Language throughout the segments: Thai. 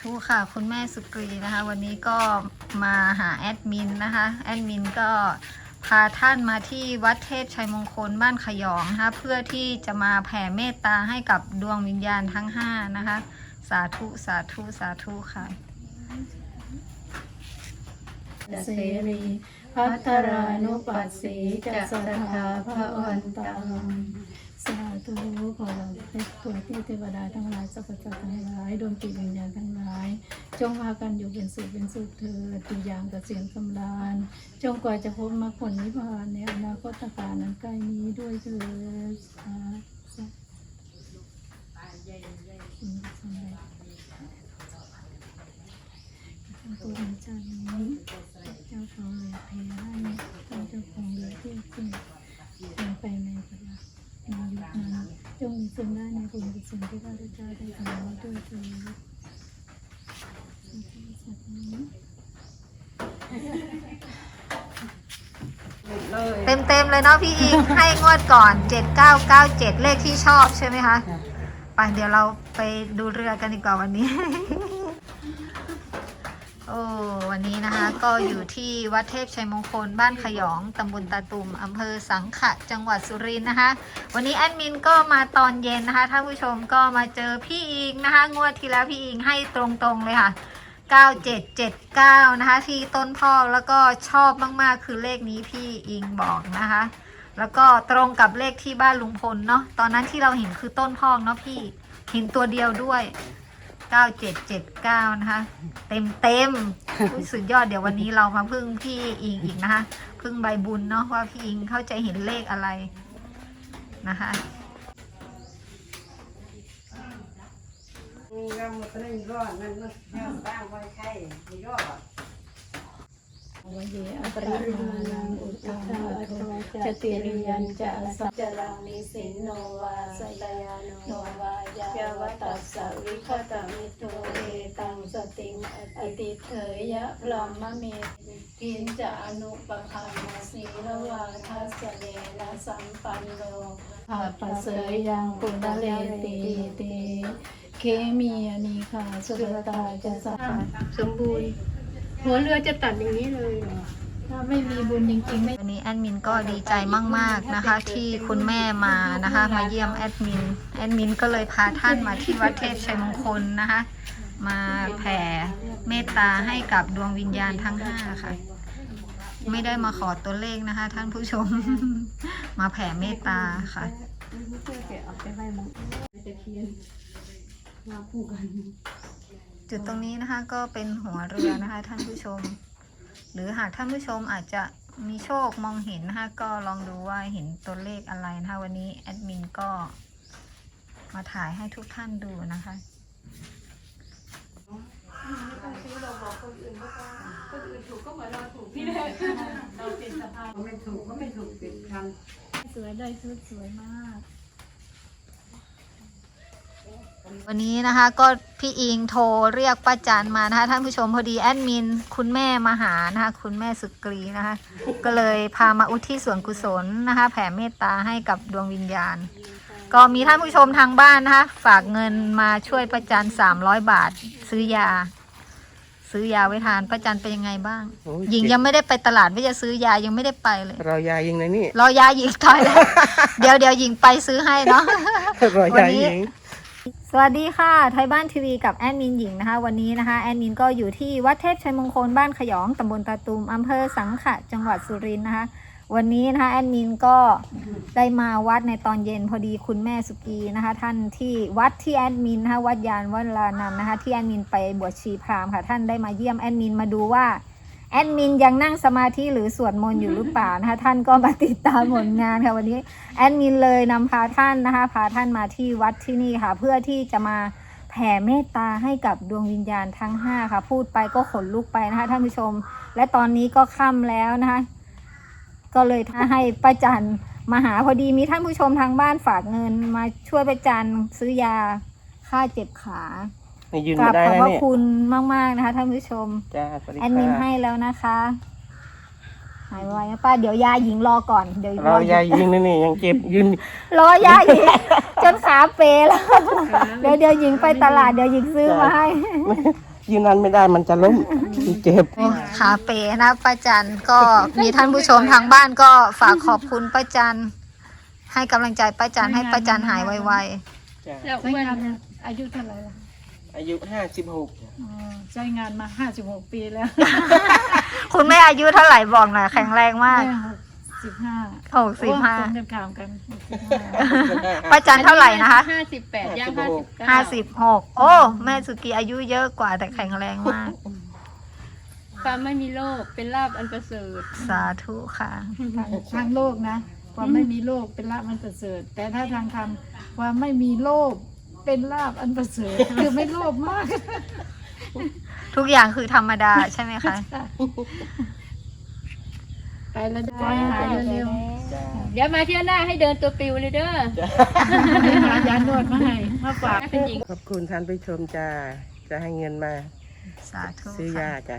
ธุค่ะคุณแม่สุกรีนะคะ วันนี้ก็มาหาแอดมินนะคะแอดมินก็พาท่านมาที่วัดเทพชัยมงคลบ้านขยองนะคะเพื่อที่จะมาแผ่เมตตาให้กับดวงวิญญาณทั้ง5นะคะ สาธุสาธุสาธุค่ะเสรีพัทรานุปัสสีจะสทธาพระวันตัง สาธุขอเราเป็นตัวที่เทวดาทั้งหลายสัพพสัตว์ทั้งหลายดวงจิตวิญญาณทั้งหลาย จงพากันอยู่เป็นสุขเป็นสุขเถิดตุอย่างกับเกษมสำราญ จงกว่าจะพบมรรคผลนิพพานในอนาคตการนั้นใกล้นี้ด้วยเถิดสาธุอืมสำเร็จตัวองเจ้านี้เจ้าของเหลือแพ้ให้ท่านเจ้าของเหลือที่จริงลงไป จงมีส่วนได้ในบุญกุศลที่ข้าพเจ้าได้ทำไว้ด้วยเถิดเต็มเต็มๆเลยเนาะพี่อิง ให้งวดก่อน 7997 เลขที่ชอบใช่ไหมคะ ไปเดี๋ยวเราไปดูเรือกันดีกว่าวันนี้ อ้วันนี้นะคะก็อยู่ที่วัดเทพชัยมงคลบ้านขยองตำบลตาตุ่มอำเภอสังขะจังหวัดสุรินทร์นะคะ วันนี้แอดมินก็มาตอนเย็นนะคะท่านผู้ชมก็มาเจอพี่อิงนะคะ งวดที่แล้วพี่อิงให้ตรงๆเลยค่ะ 9779 นะคะ ที่ต้นพ่อแล้วก็ชอบมากๆคือเลขนี้พี่อิงบอกนะคะ แล้วก็ตรงกับเลขที่บ้านลุงพลเนาะตอนนั้นที่เราเห็นคือต้นพอกเนาะพี่เห็นตัวเดียวด้วย 9779นะคะ เต็มเต็มสุดยอดเดี๋ยววันนี้เรามาพึ่งพี่อิงอีกนะคะ พึ่งใบบุญเนาะว่าพี่อิงเข้าใจเห็นเลขอะไรนะคะงามมดเรื่องรอดนั่นก็เรื่องบ้างไว้ใช่ยอด วเยอปริมาณังอุตตาโทจติริยันจะสัจจรังนิสินโนวาสตยาโนวายาวตัสสวิคตมิโตเอตังสติงอติเถยะพรหมเมกินจะอนุปคันนาสีละวาทัสเนนะสัมปันโนภาปเสยยังปุณเลติเตเคมีอนีคาสุรตาจะสัพพะสมบูรณ์ หัวเรือจะตัดอย่างนี้เลยเหรอถ้าไม่มีบุญจริงๆไม่วันนี้แอดมินก็ดีใจมาก ๆนะคะ ที่คุณแม่มานะคะ มาเยี่ยมแอดมินแอดมินก็เลยพาท่านมาที่วัดเทพชัยมงคลนะคะ มาแผ่เมตตาให้กับดวงวิญญาณทั้งห้าค่ะ ไม่ได้มาขอตัวเลขนะคะ ท่านผู้ชม มาแผ่เมตตาค่ะ จุดตรงนี้นะคะก็เป็นหัวเรือนะคะ ท่านผู้ชม หรือหากท่านผู้ชมอาจจะมีโชคมองเห็นนะคะก็ลองดูว่าเห็นตัวเลขอะไรนะคะวันนี้แอดมินก็มาถ่ายให้ทุกท่านดูนะคะไม่ถูกก็ไม่ถูกเป็นคสวยได้ชุดสวยมาก วันนี้นะคะก็พี่อิงโทรเรียกป้าจันมานะคะท่านผู้ชมพอดีแอดมินคุณแม่มาหานะคะคุณแม่สุกรีนะคะ ก็เลยพามาอุทิศส่วนกุศลนะคะ แผ่เมตตาให้กับดวงวิญญาณ ก็มีท่านผู้ชมทางบ้านนะคะ ฝากเงินมาช่วยป้าจันสามร้อยบาท ซื้อยา ซื้อยาไว้ทานป้าจันเป็นยังไงบ้างโอ้ยหญิงยังไม่ได้ไปตลาดว่าจะซื้อยายังไม่ได้ไปเลย รอยายิงเลยนี่ รอยาหญิงตายแล้ว เดี๋ยวเดี๋ยวหญิงไปซื้อให้เนาะ รอยายิงส วัสดีค่ะ ไทยบ้านทีวีกับแอดมินหญิงนะคะ วันนี้นะคะแอดมินก็อยู่ที่วัดเทพชัยมงคลบ้านขยองตำบลตาตุมอำเภอสังขะจังหวัดสุรินทร์นะคะ วันนี้นะคะแอดมินก็ได้มาวัดในตอนเย็นพอดีคุณแม่สุกีนะคะ ท่านที่วัดที่แอดมินนะคะวัดยานวัดลานันนะคะ ที่แอดมินไปบวชชีพราหมณ์ค่ะ ท่านได้มาเยี่ยมแอดมินมาดูว่า แอดมินยังนั่งสมาธิหรือสวดมนต์อยู่หรือเปล่านะคะท่านก็มาติดตามผลงานค่ะวันนี้แอดมินเลยนำพาท่านนะคะพาท่านมาที่วัดที่นี่ค่ะ เพื่อที่จะมาแผ่เมตตาให้กับดวงวิญญาณทั้ง 5 ค่ะ พูดไปก็ขนลุกไปนะคะท่านผู้ชม และตอนนี้ก็ค่ำแล้วนะคะ ก็เลยให้ป้าจันมาหาพอดีมีท่านผู้ชมทางบ้านฝากเงินมาช่วยป้าจันซื้อยาค่าเจ็บขา นี่ยืนกราไม่บได้ขอบนะพระเนี่ยคุณมาก ๆ นะคะท่านผู้ชม จ้าสวัสดีแอดมินค่ะให้แล้วนะคะหายไวนะป้าเดี๋ยวยาหญิงรอก่อนเดี๋ยวรอยายยิงนี่นี่ยังเจ็บยืนรอยาหญิง จนขาเปแล้วเดี๋ยวเดี๋ยวหญิงไปตลาดเดี๋ยวหญิงซื้อมาให้ ยืนนั้นไม่ได้มันจะล้มเจ็บขาเปนะป้าจันก็มีท่านผู้ชมทางบ้านก็ฝากขอบคุณป้าจันให้กำลังใจป้าจันให้ป้าจันหายไวแล้วอ้วนอายุเท่าไหร่ล่ะ อายุห้าสิบหกอ๋อใช้งานมาห้าสิบหกปีแล้วๆคุณแม่อายุเท่าไหร่บอกหน่อยแข็งแรงมากสิบห้าหกสิบห้าตรงกันข้ามกันป้าจันเท่าไหร่นะคะห้าสิบแปดย่างห้าสิบเก้าห้าสิบหกโอ้แม่สุกีอายุเยอะกว่าแต่แข็งแรงมากความไม่มีโรคเป็นลาบอันประเสริฐสาธุค่ะทางทางโลกนะ ความไม่มีโลกเป็นลาบอันประเสริฐ แต่ถ้าทางธรรมความไม่มีโลภ เป็นลาบอันประเสริฐคือไม่โลภมากทุกอย่างคือธรรมดาใช่ไหมคะ ไปแล้วได้หายเร็วเดี๋ยวมาเที่ยวหน้าให้เดินตัวปิวเลยเด้อๆหายานวดมาให้มาฝากเป็นหญิงขอบคุณท่านผู้ชมจ้าจะให้เงินมา สาธุซื้อยาค่ะจ้ะ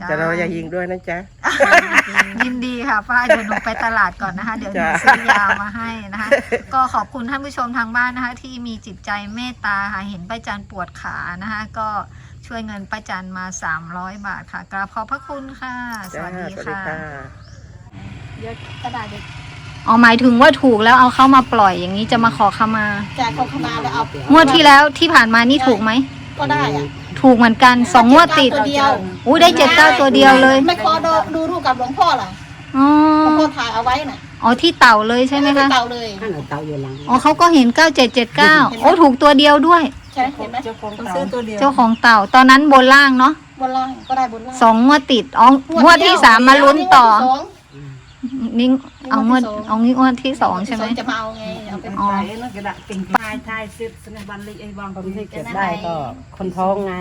จ้า จะรอยายิงด้วยนะจ๊ะ ยินดีค่ะป้าเดี๋ยวหนูไปตลาดก่อนนะคะ เดี๋ยวหนูจ้ะ ซื้อยามาให้นะคะ ก็ขอบคุณท่านผู้ชมทางบ้านนะคะ ที่มีจิตใจเมตตาค่ะเห็นป้าจันปวดขานะคะ ก็ช่วยเงินป้าจันมา 300 บาทค่ะกราบขอบพระคุณค่ะ สจ้าวัสดีสวัสดีค่ะค่ะเดี๋ยวกระดาษเด็กอ๋อหมายถึงว่าถูกแล้วเอาเข้ามาปล่อยอย่างนี้จะมาขอขมาจ่ายเขาเข้ามาแล้วเอางวดที่แล้วที่ผ่านมานี่ถูกไหมก็ได้อะ ถูกเหมือนกันสองงวดติดตัวเดียวอู้ได้เจ็ดเก้าตัวเดียวเลยไม่ขอดูดูรูปกับหลวงพ่อล่ะอ๋อหลวงพ่อถ่ายเอาไว้น่ะอ๋อที่เต่าเลยใช่ไหมคะเก่าเลยอ๋อเขาก็เห็นเก้าเจ็ดเจ็ดเก้าโอ้ถูกตัวเดียวด้วยใช่เห็นไหมต้องซื้อตัวเดียวเจ้าของเต่าตอนนั้นบนล่างเนาะบนล่างก็ได้บนล่างสองงวดติดอ๋องวดที่สามมาลุ้นต่อ งวดที่สองนี่เอางวดงวดที่สองเอางี้งวดที่สองใช่ไหมสองจะมาเอาไงเอาเป็นอ๋อไปนั่นกระดาษกิ่งปลายทายซิดสนบันลิไอ้บางคนที่เก็บได้ก็คนท้องไง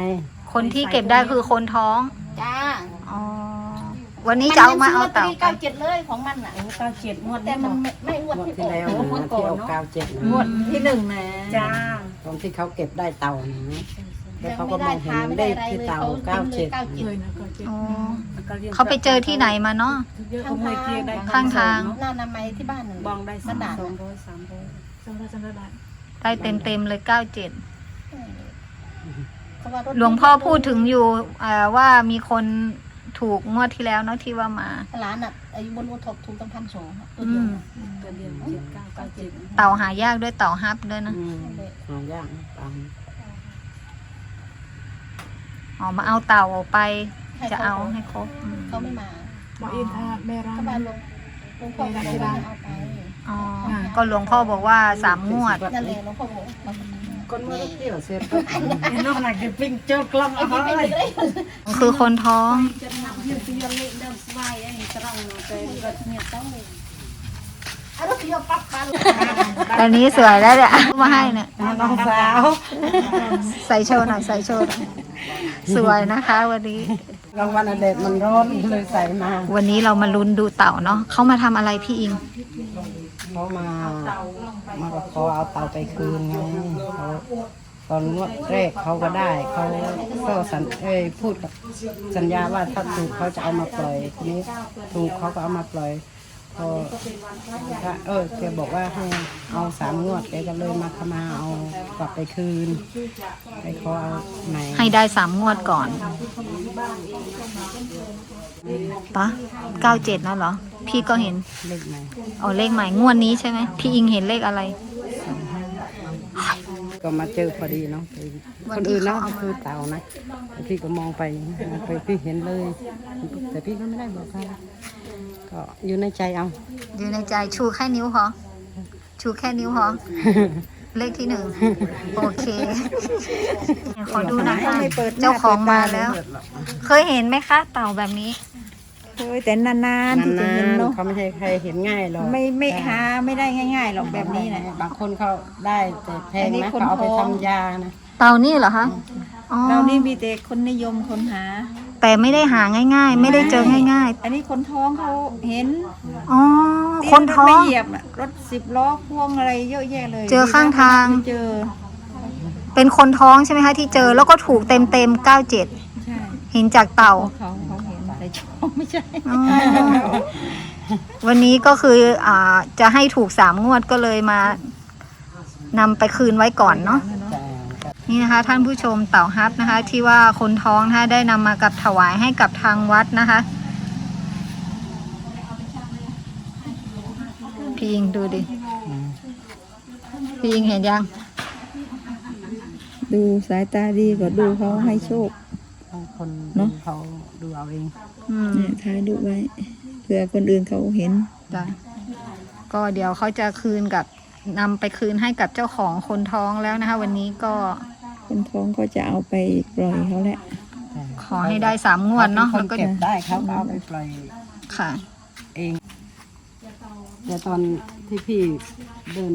คนที่เก็บได้คือคนท้อง จ้าอ๋อ วันนี้จะเอามาเอาเต่ามันไป เก้าเจ็ดเลยของมันน่ะ เก้าเจ็ดงวดแต่นี้มันไม่ไม่งวดงวดที่ที่อแล้วอกงวดก่อนเก้าเจ็ดงวดที่หนึ่งนะจ้าตอนที่เขาเก็บได้เต่านะ แล้วยังเขาก็ไม่มได้องเห็ทานไม่เลได้ขอะไรที่เลยเต่าเขาเก้าทิ้งเลยเจ็ดเก้าเจ็ดเลยนะก็เจ็ดอ๋อเขาไปเจอที่ไหนมาเนาะ เยอะเขาไม่เกียได้ข้างทาง หน้านามัยที่บ้านน่ะบองได้กระดาษสองร้อยสามร้อยสำหรับสำหรับได้เต็มเต็มๆเลยเก้าเจ็ดเพราะารถหลวงพ่อพูดถึงอยู่เอ่อว่ามีคนถูกงวดที่แล้วเนาะที่ว่ามาร้านอะอายุบนอุทกถูกตั้งพันสองตัวอืเดียวมน่ะตัวเดียวเจ็ดเก้าเก้าเจ็ดเต่าหายากด้วยเต่าฮับด้วยนะ อืมหายากนะตัง อ๋อมาเอาเต่าออกไป ให้จะขเอาให้ครบอืมเขาไม่มาบอกอินทาแม่ร้าก็นมาหลวงหลวงพ่อบอกว่าเอาไปอ๋อก็หลวงพ่อบอกว่าสามงวด นั่นแหละหลวงพ่อบอกว่าคนเมื่อเที่ยวเสร็จไอ้นอกหนักจะปิ้งเจ้ากล้องเอาไม่ไว้ได้เลยคือคนท้องจะนับยืนตีเล็กเดิมสบายไอ้ตรังเนาะแต่ก็เนี่ยต้องเลยเอารถยนต์ปั๊บมาเลยตอนนี้สวยแล้วเนี่ยมาให้เนี่ย น้องสาว ใส่โชว์หน่อยใส่โชว์หน่อย สวยนะคะวันนี้รางวัลอเดชมันร้อนเลยใส่มาวันนี้เรามาลุ้นดูเต่าเนาะเขามาทำอะไรพี่อิง เขามา มาขอเอาเต่าไปคืนไงเขาตอนงวดแรกเขาก็ได้ เขาก็สัญเอ้ยพูดกับสัญญาว่าถ้าถูกเขาจะเอามาปล่อยทีนี้ถูกเขาก็เอามาปล่อย พอถ้าเออแกบอกว่าให้เอาสามงวดแกก็เลยมาขมาเอากลับไปคืนไปขอเอาไหนให้ได้สามงวดก่อนปะเก้าเจ็ดนะเหรอ พี่ก็เห็นเลขไหนอ๋อเลขใหม่งวดนี้ใช่ไหมพี่อิงเห็นเลขอะไร ก็มาเจอพอดีเนาะวัคนนที่อื่นเนาะเขาเอามาคือเต่านะแต่พี่ก็มองไปไปพี่เห็นเลย แต่พี่ก็ไม่ได้บอกใคร ก็อยู่ในใจเอาอยู่ในใจชูแค่นิ้วพอชูแค่นิ้วพอเลขที่หนึ่งโอเคเดี๋ยวขอดูหนะคะเจ้าของมาแล้ว เคยเห็นไหมคะ เต่าแบบนี้เคยแต่นานๆที่จะนาเห็นนเนาะๆเขาไม่ใช่ใครเห็นง่ายหรอกไม่ไม่หาไม่ได้ง่ายๆหรอกแบบนี้นะบางคนเขาได้แต่แพงอันนี้นะคนเขาเอาไปท้องทำยานะเต่านี่เหรอคะ อ๋อเรานี่มีแต่คนนิยมคนหา แต่ไม่ได้หาง่าย ๆ ไม่ได้เจอง่าย อันนี้คนท้องเขาเห็นๆ อ๋อที่คนท้อรถไม่ง เหยียบน่ะรถสิบล้อพ่วงอะไรเยอะแยะเลยเจอข้างทาง เจอเป็นคนท้องใช่ไหมคะที่เจอแล้วก็ถูกเต็มเต็มเก้าเจ็ดใช่เห็นจากเต่า เขาเขาเห็นแต่โชคไม่ใช่อ๋อ วันนี้ก็คืออ่าจะให้ถูกสามงวดก็เลยมานำไปคืนไว้ก่อนเนาะจ้า นี่นะคะท่านผู้ชมเต่าฮับนะคะ ที่ว่าคนท้องนะคะได้นำมากับถวายให้กับทางวัดนะคะพี่ยิงดูดิพี่ยิงเห็นยัง ดูสายตาดีก็ดูเขาให้โชคคนเนอะเขาดูเอาเองอืมเนี่ยถ่ายรูปไว้เผื่อคนอื่นเขาเห็นจ้ะก็เดี๋ยวเขาจะคืนกับนำไปคืนให้กับเจ้าของคนท้องแล้วนะคะ วันนี้ก็ คนท้องก็จะเอาไปปล่อยเขาแหละ ขอให้ได้สามงวดเนาะคแล้นวก็เก็บได้เขาก็เอาไปปล่อยค่ะ เองเดี๋ยวตอนที่พี่เดิน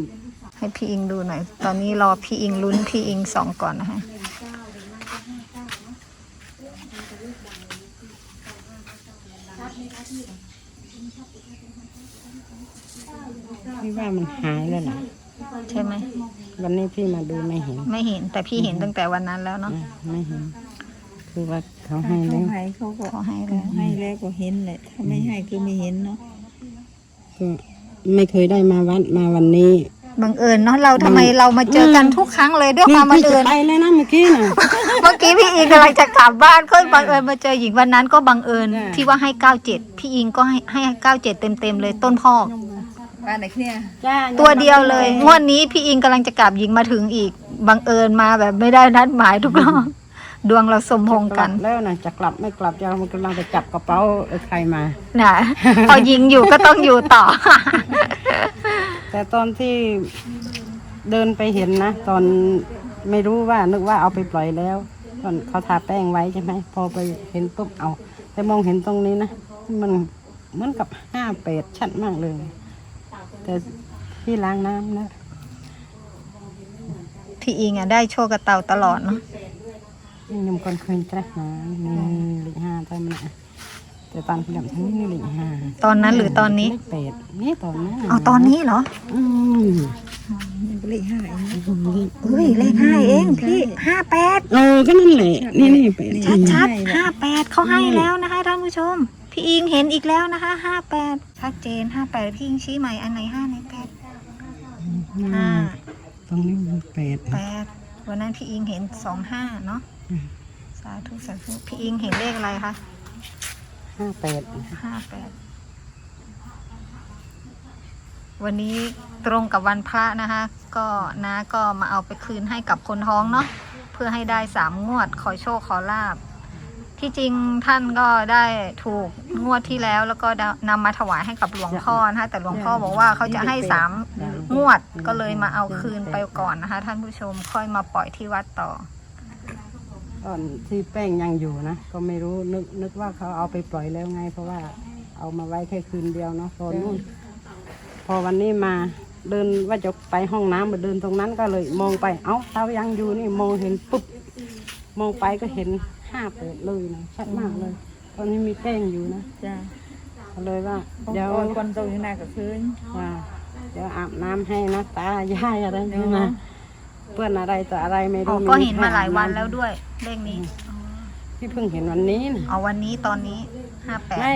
ให้พี่อิงดูหน่อย ตอนนี้รอพี่อิงลุ้นพี่อิงสองก่อนนะคะ พี่ว่ามันหายแล้วนะใช่ไหม วันนี้พี่มาดูไม่เห็น ไม่เห็นแต่พี่เห็นตั้งแต่วันนั้นแล้วเนาะอะไม่เห็น คือว่าเขาให้เขาแล้วให้เขาก็เขาให้แล้วให้แล้วก็เห็นแหละถ้าไม่ให้คือไม่เห็นเนาะก็ไม่เคยได้มาวัดมาวันนี้บังเอิญเนาะเราทำไมเรามาเจอกันทุกครั้งเลยด้วยความบังพี่เอิจะญไปเลยนะเมื่อกี้น่ะ เมื่อกี้พี่อิงกำลังจะกลับบ้านก็บังเอิญมาเจอหญิงวันนั้นก็บังเอิญจ้ะที่ว่าให้เก้าเจ็ดพี่อิงก็ให้ให้เก้าเจ็ดเต็มเต็มๆเลยต้นพ่อก บ้านไหนเนี่ยจ้าตัวเดียวเลยงวดนี้พี่อิงกำลังจะกลับหญิงมาถึงอีกบังเอิญมาแบบไม่ได้นัดหมายทุกรอบดวงเราสมพงษ์กันแล้วนะจะกลับไม่กลับจะมันกำลังไปจับกระเป๋าเออใครมาน่ะพอยิงอยู่ก็ต้องอยู่ต่อ แต่ตอนที่เดินไปเห็นนะ ตอนไม่รู้ว่านึกว่าเอาไปปล่อยแล้ว ตอนเขาทาแป้งไว้ใช่ไหมพอไปเห็นปุ๊บเอา แต่มองเห็นตรงนี้นะ มันเหมือนกับห้าเป็ดชัดมากเลย แต่ที่ล้างน้ำนะ พี่อิงอะได้โชคกับเต่าตลอดเนาะยังยมคนเคยตรักนะนี่หลีห้าแต่มันนะแต่ตอนที่ดำทั้งนี้หลีห้าตอนนั้นหรือตอนนี้เลขเป็ดนี่ตอนนั้นเอาตอนนี้เหรออืมมันก็เลขห้าเองนะเฮ้ยเลขห้าเองพี่ห้าแปดเออก็นั่นแหละนี่นี่เป็ดชัดชัดห้าแปดเขาให้แล้วนะคะท่านผู้ชม พี่อิงเห็นอีกแล้วนะคะห้าแปดชัดเจนห้าแปดพี่อิงชี้ใหม่อันไหนห้าไหนแปดห้าตรงนี้มันเป็ดแปดวันนั้นพี่อิงเห็นสองห้าเนาะสาธุสาธุพี่อิงเห็นเลขอะไรคะห้าเป็ดห้าแปดวันนี้ตรงกับวันพระนะคะ ก็น้าก็มาเอาไปคืนให้กับคนท้องเนาะเพื่อให้ได้สามงวดขอโชคขอลาบ ที่จริงท่านก็ได้ถูกงวดที่แล้ว แล้วก็นำมาถวายให้กับหลวงพ่อนะคะแต่หลวงพ่อบอกว่าเขาจะให้สามงวดก็เลยมาเอาคืนไปก่อนนะคะ ท่านผู้ชมค่อยมาปล่อยที่วัดต่อ ตอนที่แป้งยังอยู่นะก็ไม่รู้นึกนึกว่าเขาเอาไปปล่อยแล้วไง เพราะว่าเอามาไว้แค่คืนเดียวเนาะพอนู่นพอวันนี้มาเดินว่าจะไปห้องน้ำมาเดินตรงนั้นก็เลยมองไป เอ้าเท้ายังอยู่นี่มองเห็นปุ๊บมองไปก็เห็น ห้าเปิดเลยนะชัดมากเลย ตอนนี้มีแป้งอยู่นะจ้าก็เลยว่าเดี๋เดี๋ยยววคนโตอยู่หน้ากับพื้น ว่าเดี๋ยวอาบน้ำให้นะตายายอะไรนี่เนาะนะเพื่อนอะไรต่ออะไรไม่อ๋อรู้ก็เห็นมาหลายวันแล้วด้วยเลขนี้พี่เพิ่งเห็นวันนี้นะเอาวันนี้ตอนนี้ห้าแปดไม่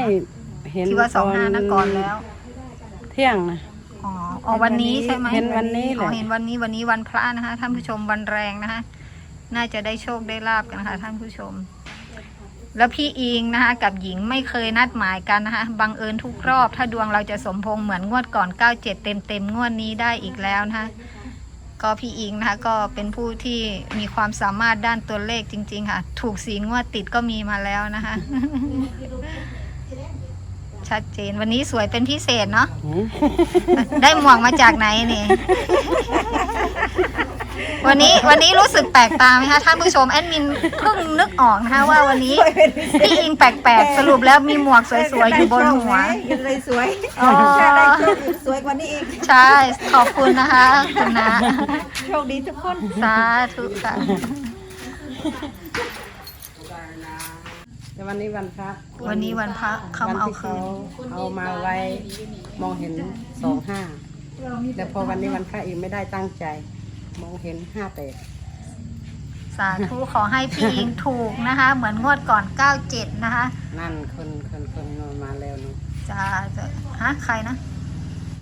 เห็นที่ว่าสองห้าตนะก่อนแล้ว เที่ยงนะ อ๋ออ๋อวันนี้ใช่ไหมเห็นวันนี้แหละ อ๋อเห็นวันนี้วันนี้วันพระนะคะท่านผู้ชมวันแรงนะคะ น่าจะได้โชคได้ลาบกันนะคะท่านผู้ชม แล้วพี่อิงนะคะ กับหญิงไม่เคยนัดหมายกันนะคะบังเอิญทุกรอบ ถ้าดวงเราจะสมพงษ์เหมือนงวดก่อน 97 เต็มเต็มๆงวดนี้ได้อีกแล้วนะคะก็พี่อิงนะคะก็เป็นผู้ที่มีความสามารถด้านตัวเลขจริง ๆ ค่ะ ถูกสีงวดติดก็มีมาแล้วนะคะ ชัดเจนวันนี้สวยเป็นพิเศษเนาะหืมได้หมวกมาจากไหนนี่ วันนี้วันนี้รู้สึกแปลกตาไหมคะท่านผู้ชมแอดมินเพิ่งนึกออกนะคะว่าวันนี้พี่อิงแปลกๆ สรุปแล้วมีหมวกสวยๆอยู่บนหัวยังเลยสวยอ๋อถ้าได้โชคอีกสวยกว่านี้อีกใช่ขอบคุณนะคะคุณนะโชคดีทุกคนสาธุค่ะแต่วันนี้วันพระวันนี้วันพระเขามาเอาวันที่คืนเอามาไว้มองเห็นสองห้าแต่พอวันนี้วันพระอีกไม่ได้ตั้งใจ มองเห็นห้าแปดสาธุขอให้พี่อิงถูกนะคะ เหมือนงวดก่อน 97 นะคะ นั่นคนคนคนมาแล้วเนาะ จะจะฮะใครนะค